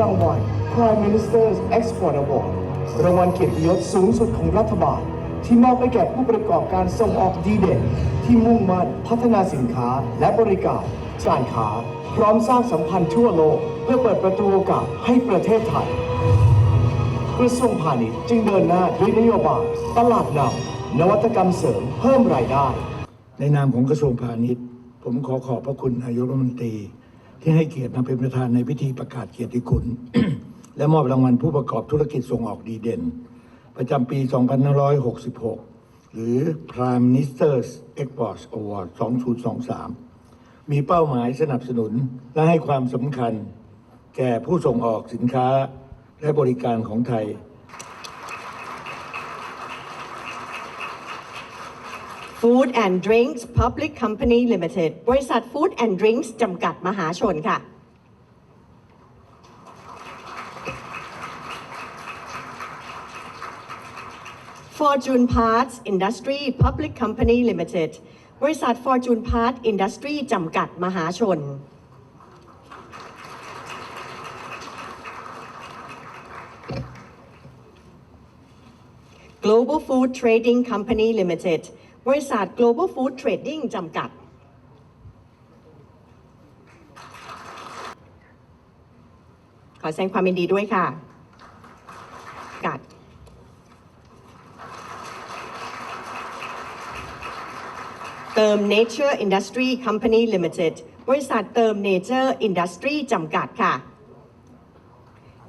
รางวัล Prime Minister's Export Award รางวัลเกียรติยศสูงสุดของรัฐบาล ที่มอบให้แก่ผู้ประกอบการส่งออกดีเด่น ที่มุ่งมั่นพัฒนาสินค้าและบริการการค้า พร้อมสร้างสัมพันธ์ทั่วโลก เพื่อเปิดประตูโอกาสให้ประเทศไทยกระทรวงพาณิชย์จึงเดินหน้าด้วยนโยบายตลาดนำนวัตกรรมเสริมเพิ่มรายได้ ในนามของกระทรวงพาณิชย์ ผมขอขอบพระคุณนายกรัฐมนตรี ที่ให้เกียรติมาเป็นประธานในพิธีประกาศเกียรติคุณ และมอบรางวัลผู้ประกอบธุรกิจส่งออกดีเด่น ประจำปี 2566 หรือ Prime Minister's Export Award 2023 มีเป้าหมายสนับสนุนและให้ความสำคัญ แก่ผู้ส่งออกสินค้าและบริการของไทย Food and Drinks Public Company Limited บริษัท Food and Drinks จำกัดมหาชนค่ะ Fortune Parts Industry Public Company Limited บริษัท Fortune Parts Industry จำกัดมหาชน Global Food Trading Company Limited บริษัท Global Food Trading จำกัด ขอแสดงความยินดีด้วยค่ะกัดเติม Nature Industry Company Limited บริษัทเติม Nature Industry จำกัดค่ะ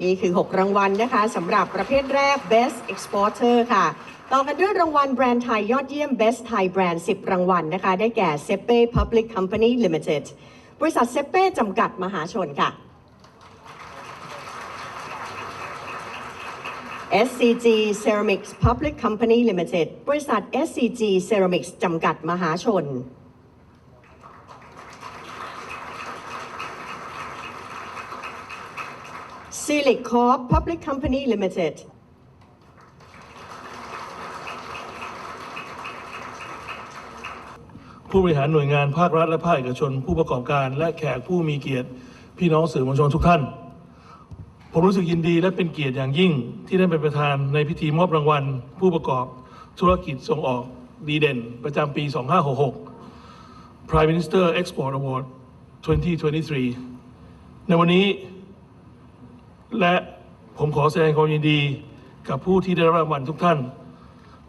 นี่คือ 6 รางวัลนะคะสำหรับประเภทแรก Best Exporter ค่ะ ต่อกันด้วยรางวัลแบรนด์ไทยยอดเยี่ยม Best Thai Brand 10 รางวัลนะคะ ได้แก่ s e p e Public Company Limited บริษัท s e p e จำกัดมหาชนค่ะ SCG Ceramics Public Company Limited บริษัท SCG Ceramics จำกัดมหาชน Silic Corp Public Company Limited ผู้บริหารหน่วยงานภาครัฐและภาคเอกชน ผู้ประกอบการและแขกผู้มีเกียรติ พี่น้องสื่อมวลชนทุกท่าน ผมรู้สึกยินดีและเป็นเกียรติอย่างยิ่งที่ได้เป็นประธานในพิธีมอบรางวัล ผู้ประกอบธุรกิจส่งออกดีเด่น ประจำปี 2566 Prime Minister Export Award 2023 ในวันนี้ และผมขอแสดงความยินดีกับผู้ที่ได้รับรางวัลทุกท่าน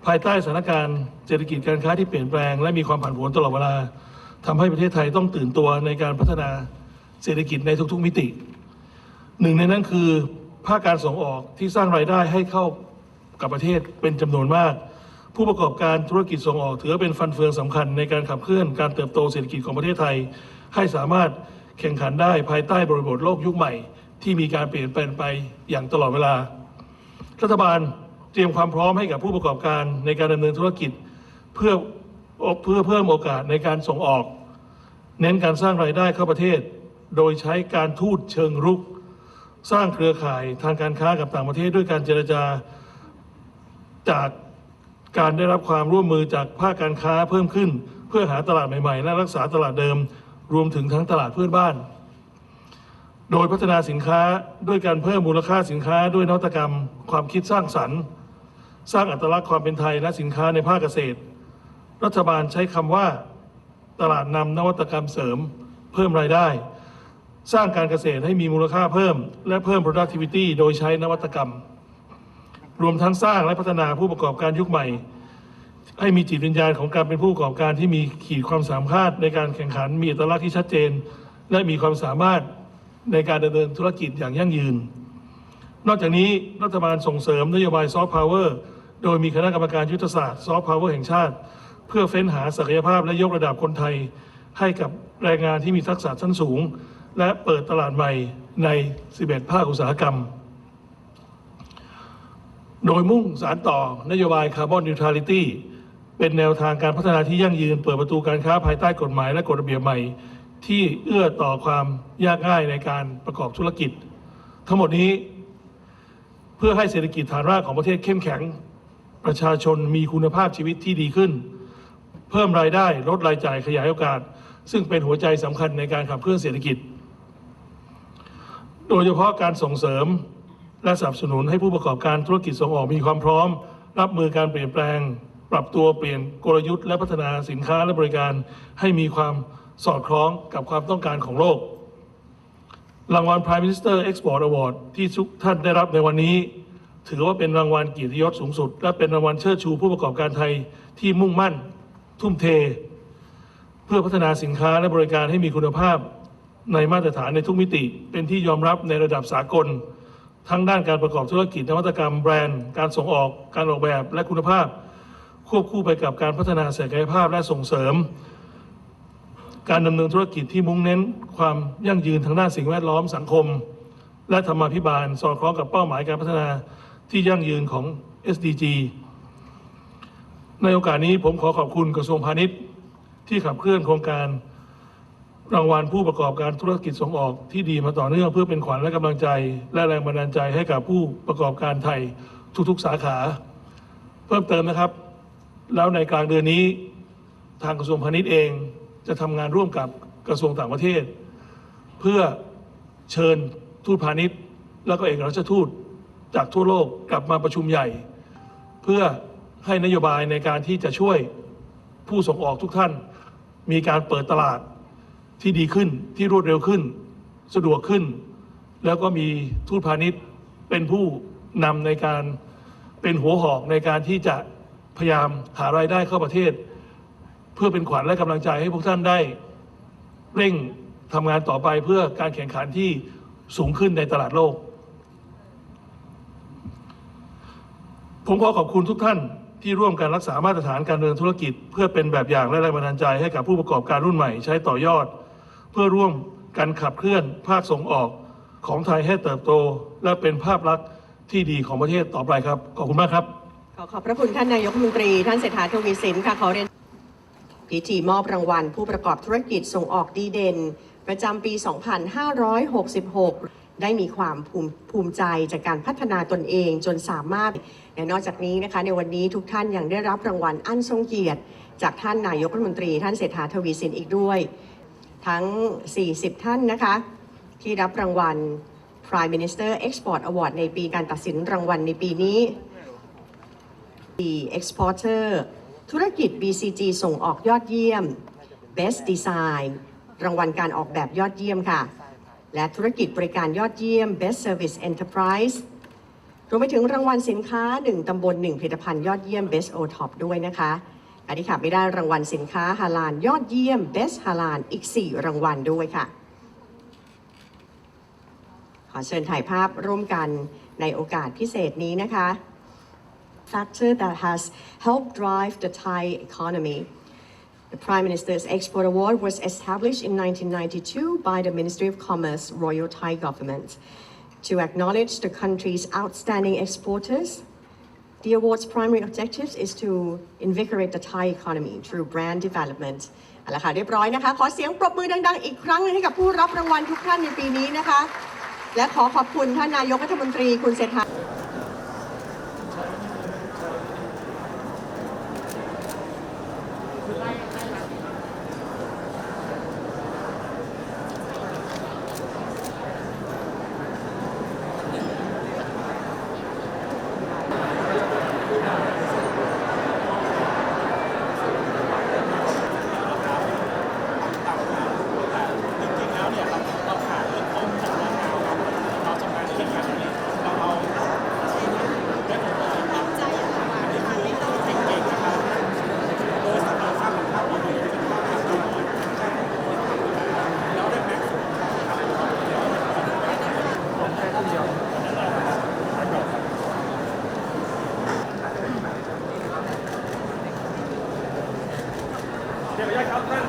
ภายใต้สถานการณ์เศรษฐกิจการค้าที่เปลี่ยนแปลง และมีความผันผวนตลอดเวลาทำให้ประเทศไทยต้องตื่นตัวในการพัฒนาเศรษฐกิจในทุกๆมิติ หนึ่งในนั้นคือภาคการส่งออกที่สร้างรายได้ให้เข้ากับประเทศเป็นจำนวนมาก ผู้ประกอบการธุรกิจส่งออก ถือเป็นฟันเฟืองสำคัญในการขับเคลื่อนการเติบโตเศรษฐกิจของประเทศไทย ให้สามารถแข่งขันได้ภายใต้บริบทโลกยุคใหม่ ที่มีการเปลี่ยนแปลงไปอย่างตลอดเวลา รัฐบาล เตรียมความพร้อมให้กับผู้ประกอบการในการดำเนินธุรกิจ เพื่อเพื่อเพิ่มโอกาสในการส่งออก เน้นการสร้างรายได้เข้าประเทศ โดยใช้การทูตเชิงรุก สร้างเครือข่ายทางการค้ากับต่างประเทศด้วยการเจรจาจากการได้รับความร่วมมือจากภาคการค้าเพิ่มขึ้น เพื่อหาตลาดใหม่ๆ และรักษาตลาดเดิม รวมถึงทั้งตลาดเพื่อนบ้าน โดยพัฒนาสินค้าด้วยการเพิ่มมูลค่าสินค้าด้วยนวัตกรรม ความคิดสร้างสรรค์ สร้างอัตลักษณ์ความเป็นไทยและสินค้าในภาคเกษตร รัฐบาลใช้คำว่า ตลาดนำนวัตกรรมเสริม เพิ่มรายได้ สร้างการเกษตรให้มีมูลค่าเพิ่ม และเพิ่ม productivity โดยใช้นวัตกรรม รวมทั้งสร้างและพัฒนาผู้ประกอบการยุคใหม่ ให้มีจิตวิญญาณของการเป็นผู้ประกอบการที่มีขีดความสามารถในการแข่งขันมีอัตลักษณ์ที่ชัดเจน และมีความสามารถ ในการดำเนินธุรกิจอย่างยั่งยืน นอกจากนี้รัฐบาลส่งเสริมนโยบายซอฟต์พาวเวอร์โดยมีคณะกรรมการยุทธศาสตร์ซอฟต์พาวเวอร์แห่งชาติ เพื่อเฟ้นหาศักยภาพและยกระดับคนไทย ให้กับแรงงานที่มีทักษะชั้นสูง และเปิดตลาดใหม่ใน 11 ภาคอุตสาหกรรม โดยมุ่งสารต่อนโยบายคาร์บอนนิวทรัลิตี้เป็นแนวทางการพัฒนาที่ยั่งยืน เปิดประตูการค้าภายใต้กฎหมายและกฎระเบียบใหม่ ที่เอื้อต่อความยากง่ายในการประกอบธุรกิจ ทั้งหมดนี้เพื่อให้เศรษฐกิจฐานรากของประเทศเข้มแข็ง ประชาชนมีคุณภาพชีวิตที่ดีขึ้น เพิ่มรายได้ลดรายจ่ายขยายโอกาส ซึ่งเป็นหัวใจสำคัญในการขับเคลื่อนเศรษฐกิจ โดยเฉพาะการส่งเสริมและสนับสนุนให้ผู้ประกอบการธุรกิจส่งออกมีความพร้อม รับมือการเปลี่ยนแปลง ปรับตัวเปลี่ยนกลยุทธ์และพัฒนาสินค้าและบริการให้มีความ สอดคล้องกับความต้องการของโลก รางวัล Prime Minister Export Award ที่ทุกท่านได้รับในวันนี้ ถือว่าเป็นรางวัลเกียรติยศสูงสุด และเป็นรางวัลเชิดชูผู้ประกอบการไทยที่มุ่งมั่น ทุ่มเท เพื่อพัฒนาสินค้าและบริการให้มีคุณภาพ ในมาตรฐานในทุกมิติ เป็นที่ยอมรับในระดับสากล ทั้งด้านการประกอบธุรกิจนวัตกรรมแบรนด์ การส่งออก การออกแบบและคุณภาพ ควบคู่ไปกับการพัฒนาศักยภาพและส่งเสริม การดำเนินธุรกิจที่มุ่งเน้นความยั่งยืนทางด้านสิ่งแวดล้อมสังคม และธรรมาภิบาล สอดคล้องกับเป้าหมายการพัฒนาที่ยั่งยืนของ SDG ในโอกาสนี้ผมขอขอบคุณกระทรวงพาณิชย์ ที่ขับเคลื่อนโครงการรางวัลผู้ประกอบการธุรกิจส่งออกที่ดีมาต่อเนื่องเพื่อเป็นขวัญและกำลังใจ และแรงบันดาลใจให้กับผู้ประกอบการไทยทุกๆสาขา เพิ่มเติมนะครับ แล้วในกลางเดือนนี้ทางกระทรวงพาณิชย์เอง จะทำงานร่วมกับกระทรวงต่างประเทศ เพื่อเชิญทูตพาณิชย์ แล้วก็เอกอัครราชทูตจากทั่วโลกกลับมาประชุมใหญ่ เพื่อให้นโยบายในการที่จะช่วยผู้ส่งออกทุกท่าน มีการเปิดตลาดที่ดีขึ้นที่รวดเร็วขึ้น สะดวกขึ้น แล้วก็มีทูตพาณิชย์เป็นผู้นำในการเป็นหัวหอกในการที่จะพยายามหารายได้เข้าประเทศ เพื่อเป็นขวัญและกำลังใจให้พวกท่านได้ เร่งทำงานต่อไปเพื่อการแข่งขันที่สูงขึ้นในตลาดโลก ผมขอขอบคุณทุกท่านที่ร่วมกันรักษามาตรฐานการดำเนินธุรกิจ เพื่อเป็นแบบอย่างและแรงบันดาลใจให้กับผู้ประกอบการรุ่นใหม่ใช้ต่อยอด เพื่อร่วมกันขับเคลื่อนภาคส่งออกของไทยให้เติบโต และเป็นภาพลักษณ์ที่ดีของประเทศต่อไปครับ ขอบคุณมากครับ ขอขอบพระคุณท่านนายกรัฐมนตรี ท่านเศรษฐาทวีสินค่ะขอเรียน พิธีมอบรางวัลผู้ประกอบธุรกิจส่งออกดีเด่น ประจำปี 2566 ได้มีความภูมิภูมิใจจากการพัฒนาตนเองจนสามารถและนอกจากนี้นะคะ ในวันนี้ทุกท่านยังได้รับรางวัลอันทรงเกียรติ จากท่านนายกรัฐมนตรี ท่านเศรษฐาทวีสินอีกด้วย ทั้ง 40 ท่านนะคะ ที่รับรางวัล Prime Minister Export Award ในปีการตัดสินรางวัลในปีนี้ Exporter ธุรกิจ BCG ส่งออกยอดเยี่ยม Best Design รางวัลการออกแบบยอดเยี่ยมค่ะ และธุรกิจบริการยอดเยี่ยม Best Service Enterprise รวมไปถึงรางวัลสินค้า 1 ตำบล 1 ผลิตภัณฑ์ยอดเยี่ยม Best o t o p ด้วยนะคะอันนี้ค่ะไม่ได้รางวัลสินค้าฮาลานยอดเยี่ยม Best ฮาลานอีก 4 รางวัลด้วยค่ะ ขอเชิญถ่ายภาพร่วมกันในโอกาสพิเศษนี้นะคะ factor that has helped drive the Thai economy. The Prime Minister's Export Award was established in 1992 by the Ministry of Commerce Royal Thai Government to acknowledge the country's outstanding exporters. The award's primary objective is to invigorate the Thai economy through brand development. เอาละค่ะเรียบร้อยนะคะ ขอเสียงปรบมือดัง ๆ อีกครั้งหนึงให้กับผู้รับรางวัลทุกท่านในปีนี้นะคะ และขอขอบคุณท่านนายกรัฐมนตรีคุณเศรษฐา right, up front.